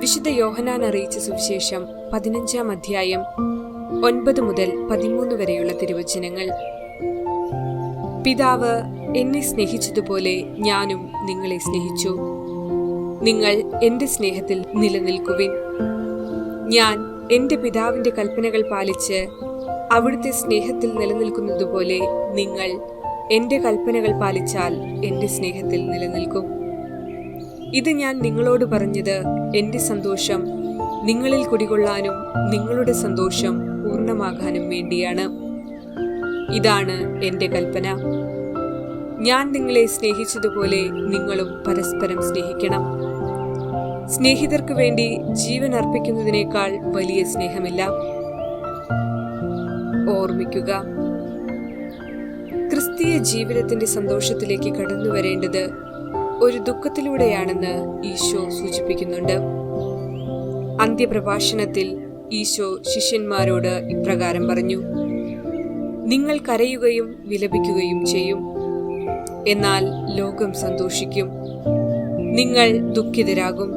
വിശുദ്ധ യോഹനാൻ അറിയിച്ച സുവിശേഷം പതിനഞ്ചാം അധ്യായം ഒൻപത് മുതൽ പതിമൂന്ന് വരെയുള്ള തിരുവചനങ്ങൾ. പിതാവ് എന്നെ സ്നേഹിച്ചതുപോലെ ഞാനും നിങ്ങളെ സ്നേഹിച്ചു. നിങ്ങൾ എന്റെ സ്നേഹത്തിൽ നിലനിൽക്കുവിൻ. ഞാൻ എന്റെ പിതാവിന്റെ കൽപ്പനകൾ പാലിച്ച് അവിടുത്തെ സ്നേഹത്തിൽ നിലനിൽക്കുന്നതുപോലെ നിങ്ങൾ എന്റെ കൽപ്പനകൾ പാലിച്ചാൽ എന്റെ സ്നേഹത്തിൽ നിലനിൽക്കും. ഇത് ഞാൻ നിങ്ങളോട് പറഞ്ഞത് എന്റെ സന്തോഷം നിങ്ങളിൽ കുടികൊള്ളാനും നിങ്ങളുടെ സന്തോഷം പൂർണമാകാനും വേണ്ടിയാണ്. ഇതാണ് എന്റെ കൽപ്പന. ഞാൻ നിങ്ങളെ സ്നേഹിച്ചതുപോലെ നിങ്ങളും പരസ്പരം സ്നേഹിക്കണം. സ്നേഹിതർക്ക് വേണ്ടി ജീവൻ അർപ്പിക്കുന്നതിനേക്കാൾ വലിയ സ്നേഹമില്ല. ഓർമ്മിക്കുക ക്രിസ്തീയ ജീവിതത്തിന്റെ സന്തോഷത്തിലേക്ക് കടന്നു വരേണ്ടത് ഒരു ദുഃഖത്തിലൂടെയാണെന്ന് ഈശോ സൂചിപ്പിക്കുന്നുണ്ട്. അന്ത്യപ്രഭാഷണത്തിൽ ഈശോ ശിഷ്യന്മാരോട് ഇപ്രകാരം പറഞ്ഞു നിങ്ങൾ കരയുകയും വിലപിക്കുകയും ചെയ്യും. എന്നാൽ ലോകം സന്തോഷിക്കും. നിങ്ങൾ ദുഃഖിതരാകും.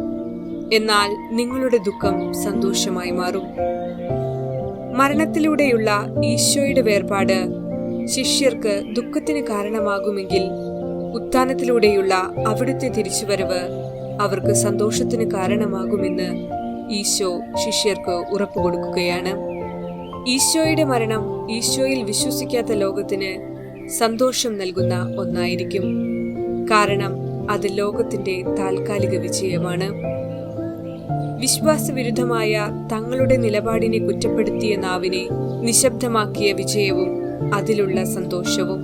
എന്നാൽ നിങ്ങളുടെ ദുഃഖം സന്തോഷമായി മാറും. മരണത്തിലൂടെയുള്ള ഈശോയുടെ വേർപാട് ശിഷ്യർക്ക് ദുഃഖത്തിന് കാരണമാകുമെങ്കിൽ ഉത്ഥാനത്തിലൂടെയുള്ള അവിടുത്തെ തിരിച്ചുവരവ് അവർക്ക് സന്തോഷത്തിന് കാരണമാകുമെന്ന് ഈശോ ശിഷ്യർക്ക് ഉറപ്പു കൊടുക്കുകയാണ്. ഈശോയുടെ മരണം ഈശോയിൽ വിശ്വസിക്കാത്ത ലോകത്തിന് സന്തോഷം നൽകുന്ന ഒന്നായിരിക്കും. കാരണം അത് ലോകത്തിന്റെ താൽക്കാലിക വിജയമാണ്. വിശ്വാസവിരുദ്ധമായ തങ്ങളുടെ നിലപാടിനെ കുറ്റപ്പെടുത്തിയ നാവിനെ നിശബ്ദമാക്കിയ വിജയവും അതിലുള്ള സന്തോഷവും.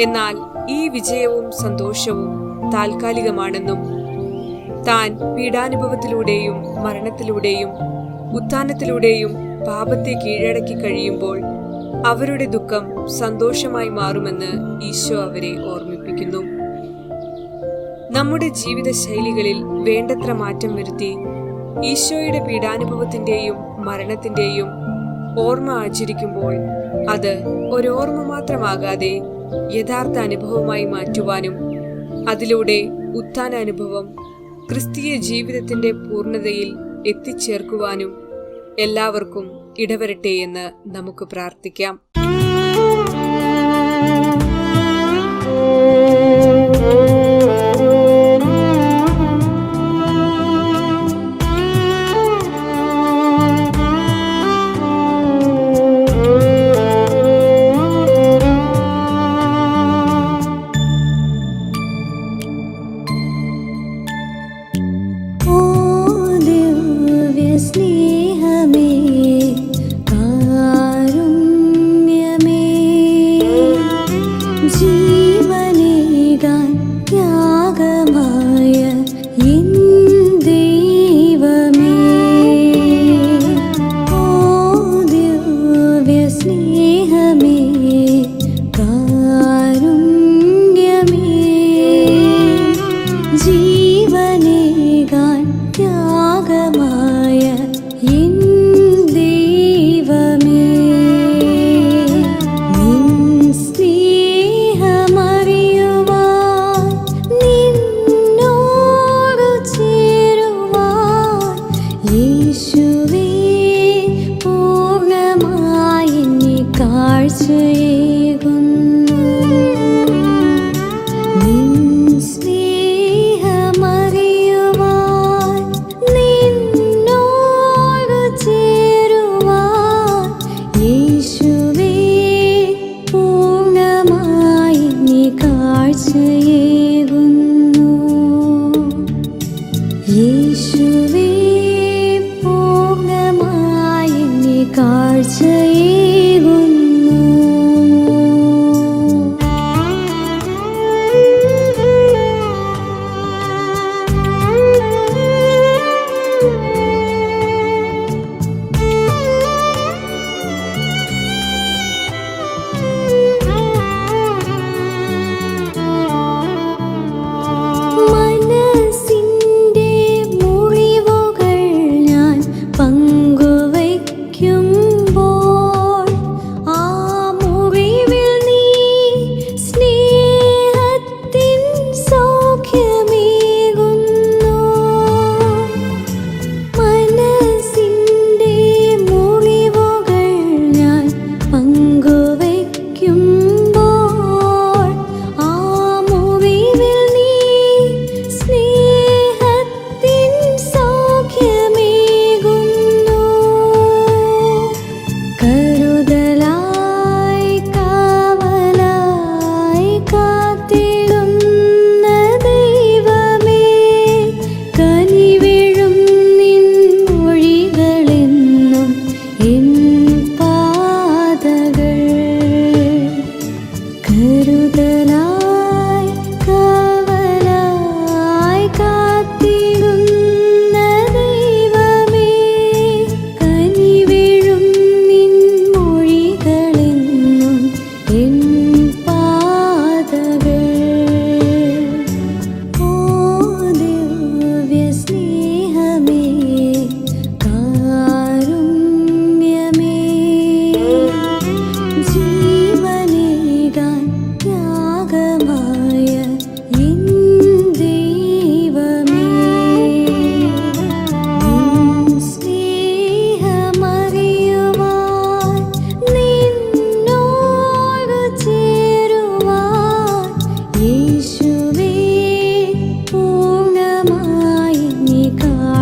എന്നാൽ ഈ വിജയവും സന്തോഷവും താൽക്കാലികമാണെന്നും താൻ പീഡാനുഭവത്തിലൂടെയും മരണത്തിലൂടെയും ഉത്ഥാനത്തിലൂടെയും പാപത്തെ കീഴടക്കി കഴിയുമ്പോൾ അവരുടെ ദുഃഖം സന്തോഷമായി മാറുമെന്ന് ഈശോ അവരെ ഓർമ്മിപ്പിക്കുന്നു. നമ്മുടെ ജീവിത ശൈലികളിൽ വേണ്ടത്ര മാറ്റം വരുത്തി ഈശോയുടെ പീഡാനുഭവത്തിന്റെയും മരണത്തിന്റെയും ഓർമ്മ ആചരിക്കുമ്പോൾ അത് ഒരോർമ്മ മാത്രമാകാതെ യഥാർത്ഥ അനുഭവമായി മാറ്റുവാനും അതിലൂടെ ഉത്ഥാന അനുഭവം ക്രിസ്തീയ ജീവിതത്തിന്റെ പൂർണതയിൽ എത്തിച്ചേർക്കുവാനും എല്ലാവർക്കും ഇടവരട്ടെ എന്ന് നമുക്ക് പ്രാർത്ഥിക്കാം.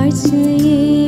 儿子一